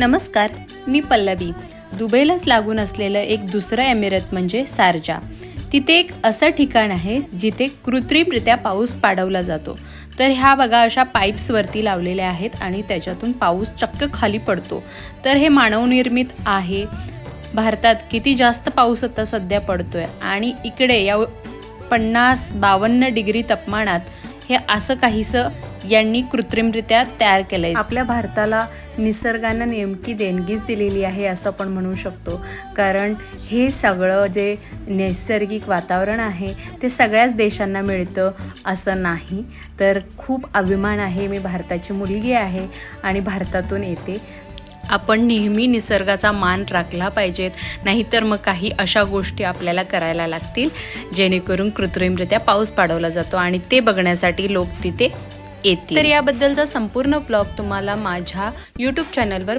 नमस्कार मी पल्लवी. दुबईलाच लागून असलेलं एक दुसरं एमिरेत म्हणजे सारजा. तिथे एक असं ठिकाण आहे जिथे कृत्रिमरित्या पाऊस पाडवला जातो. तर ह्या बघा अशा पाईप्सवरती लावलेल्या आहेत आणि त्याच्यातून पाऊस चक्क खाली पडतो. तर हे मानवनिर्मित आहे. भारतात किती जास्त पाऊस आता सध्या पडतोय आणि इकडे या पन्नास बावन्न डिग्री तापमानात हे असं काहीसं यांनी कृत्रिमरित्या तयार केलं आहे आपल्या भारताला निसर्गानं नेमकी देणगीच दिलेली आहे असं आपण म्हणू शकतो. कारण हे सगळं जे नैसर्गिक वातावरण आहे ते सगळ्याच देशांना मिळतं असं नाही. तर खूप अभिमान आहे मी भारताची मुलगी आहे आणि भारतातून येते. आपण नेहमी निसर्गाचा मान राखला पाहिजेत. नाहीतर मग काही अशा गोष्टी आपल्याला करायला लागतील जेणेकरून कृत्रिमरित्या पाऊस पाडवला जातो आणि ते बघण्यासाठी लोक तिथे येतील. तर याबद्दलचा संपूर्ण ब्लॉग तुम्हाला माझ्या यूट्यूब चॅनलवर